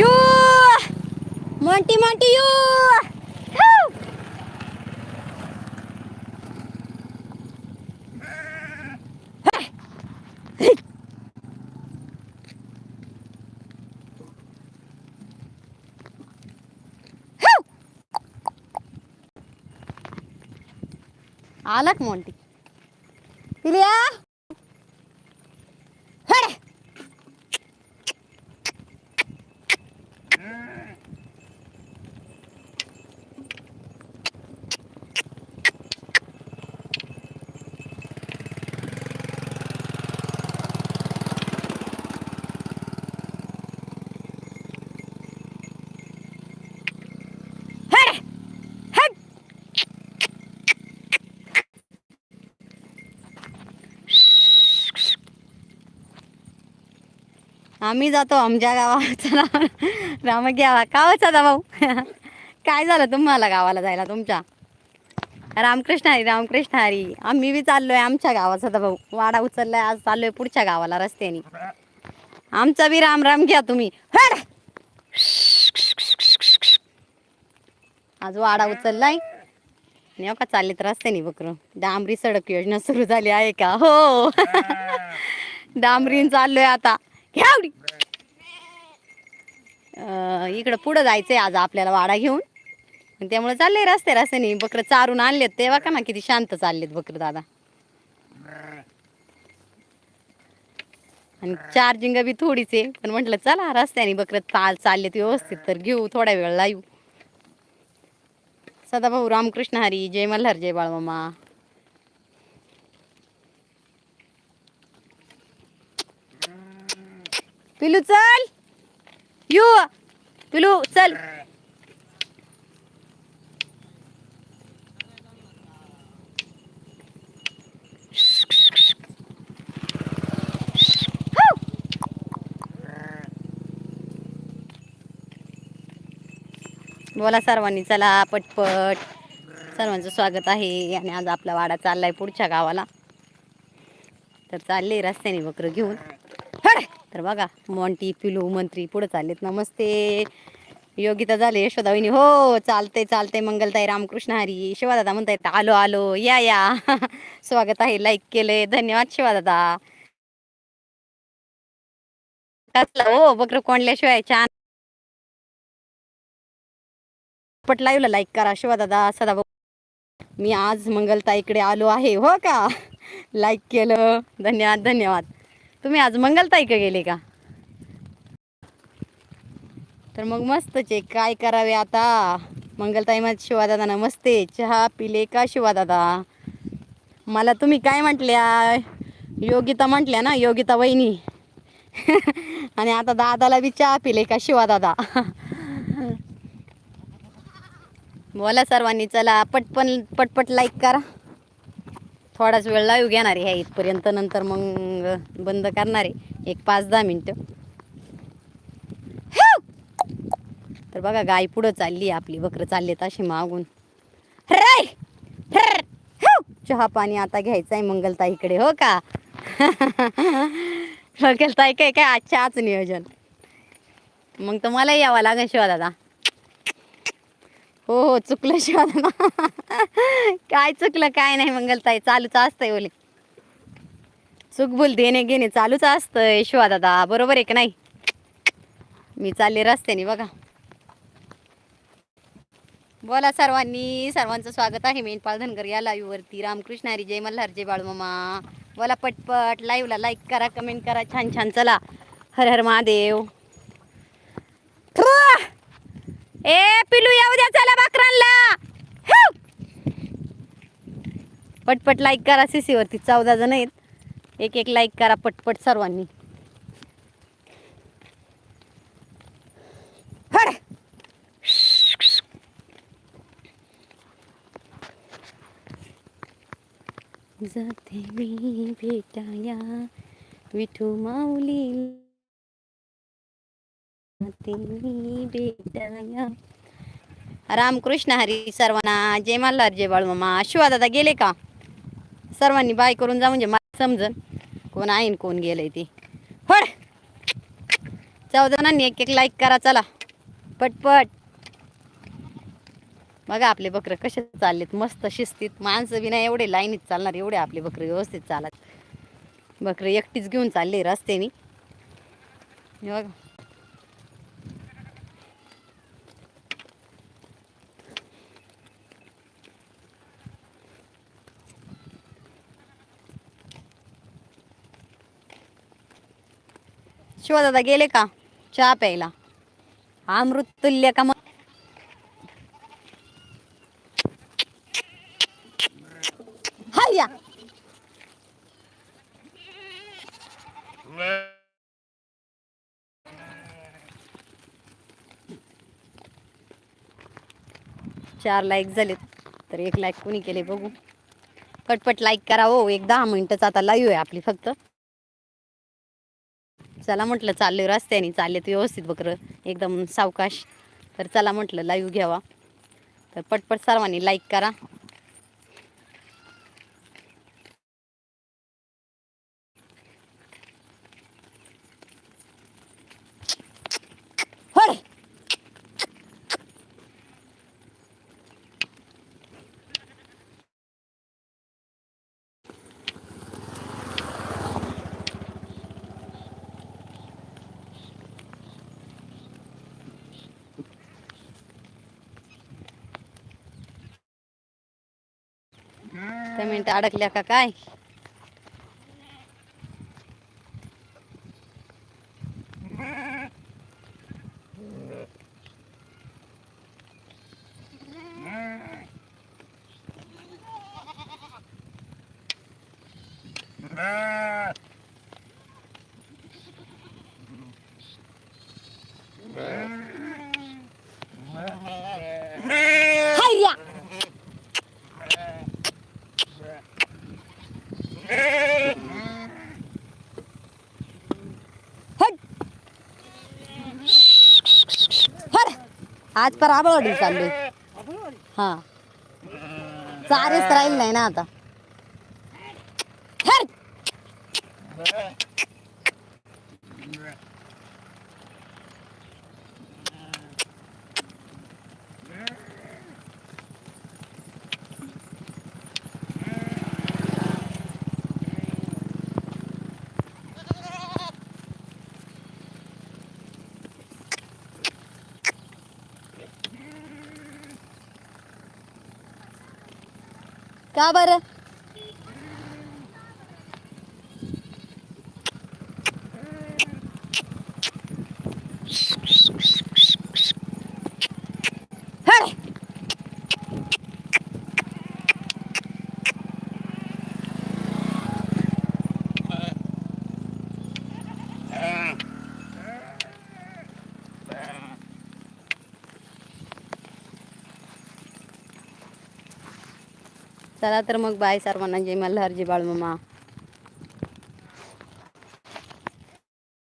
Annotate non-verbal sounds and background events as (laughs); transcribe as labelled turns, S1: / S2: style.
S1: You Monty Monty you आला का Monty आम्ही जातो आमच्या गावात चला. राम घ्यावा. का हो सदा भाऊ? काय झालं तुम्हाला गावाला जायला तुमच्या? रामकृष्ण हरी रामकृष्ण हरी. आम्ही बी चाललोय आमच्या गावात सदा भाऊ. वाडा उचललाय आज चाललोय पुढच्या गावाला रस्त्याने. आमचा बी राम राम घ्या तुम्ही! आज वाडा उचललाय. आणि हो का चाललेत रस्त्याने बकरं? डांबरी सडक योजना सुरू झाली आहे का? हो. डांबरीन चाललोय आता. घ्यावडी इकडं पुढं जायचंय आज आपल्याला वाडा घेऊन. त्यामुळे चालले रस्ते रस्त्याने. बकरं चारून आणलेत. तेव्हा का ना किती शांत चाललेत बकरं दादा. आणि चार्जिंग बी थोडीच आहे. पण म्हटलं चला रस्त्याने बकरं चाल चाललेत व्यवस्थित तर घेऊ थोड्या वेळ लाईव सदाभाऊ रामकृष्ण हरी जय मल्हार जय बाळमामा. पिलू चल! यो पिलू चल. बोला सर्वांनी चला पटपट. सर्वांचं स्वागत आहे आणि आज आपला वाडा चाललाय पुढच्या गावाला. तर चालले रस्त्याने बकरं घेऊन. तर बघा मोंटी पिलू मंत्री पुढे चाललेत. नमस्ते. योगिता झाले यशोदाविनी हो चालते चालते मंगलताई रामकृष्ण हरी शिवादादा म्हणतायत आलो आलो. या या. (laughs) स्वागत आहे. लाईक केले धन्यवाद शिवादादा. हो बकर कोंडल्याशिवाय छान. पट लाईव्हला लाईक करा शिवादादा सदा मी आज मंगलताईकडे आलो आहे. हो का? (laughs) लाईक केलं. धन्यवाद धन्यवाद. तुम्ही आज मंगलताई का गेले का? तर मग मस्तच आहे काय करावे आता? मंगलताई मग शिवादादा नमस्ते चहा पिले का शिवादादा? मला तुम्ही काय म्हटल्या? योगिता म्हटल्या ना योगिता वहिनी. (laughs) आणि आता दादाला बी चहा पिले का शिवादादा? (laughs) बोला सर्वांनी चला पटपन पटपट लाईक करा. थोडाच वेळ लाईव्ह घेणार आहे ह्या इथपर्यंत नंतर मग बंद करणार आहे. एक पाच दहा मिनटं. तर बघा गाय पुढं चालली आपली. बकरं चाललेत अशी मागून. चहा पाणी आता घ्यायचं आहे मंगलताईकडे हो का? (laughs) मंगलताई काय काय आजच्या आज नियोजन? मग तर मला यावं लागेल शिवा दादा. हो हो चुकलं शिवा दादा काय चुकलं काय नाही मंगलताई. चालूच असतंय ओले. चुकबुल देणे घेणे चालूच असतंय शिवा दादा. बरोबर आहे का नाही? मी चालले रस्त्याने बघा. बोला सर्वांनी. सर्वांचं स्वागत आहे. मेनपाल धनगर या लाईव्हवरती रामकृष्ण हरी जय मल्हार जय बाळूमामा बोला पटपट लाईव्हला लाईक करा कमेंट करा. छान छान चला. हर हर महादेव. ए पिलू येऊ द्या चला बाकरांना. पटपट लाईक करा सीसी वरती. चौदा जण आहेत. एक एक लाईक करा पटपट सर्वांनी. जाते मी भेटाया. विठू माऊली रामकृष्ण हरी सर्वांना. जय मल्हार जय बाळूमामा. शिवा दादा गेले का? सर्वांनी बाय करून जा म्हणजे मला समजन. कोण आहे कोण गेलंय ते. फड चौदा जणांनी एक एक लाईक करा चला. पटपट. बघा आपले बकरं कसे चाललेत. मस्त शिस्तीत. माणसं बी नाही एवढे लाईनीत चालणार एवढे आपले बकरे व्यवस्थित चालत. बकरे एकटीच घेऊन चालले रस्त्याने. बघा. शिवदादा गेले का? चहा प्यायला. अमृत तुल्य का मग? हाया चार लाईक झालेत तर एक लाईक कोणी केले बघू. पटपट लाईक करा हो एक दहा मिनिटच आता लाईव्ह आहे आपली फक्त. चला म्हटलं चालले रस्त्याने चाललेत व्यवस्थित बकरं एकदम सावकाश. तर चला म्हटलं लाईव्ह घ्यावा. तर पटपट सर्वांनी लाईक करा होय कमेंट अडकल्या का काय? हाय्या (laughs) आज पर आबळवाडी चाललोय हा. चारेच राहील नाही ना आता. का बरं चला तर मग बाय सर्वांना जय मल्हार जय बाळमामा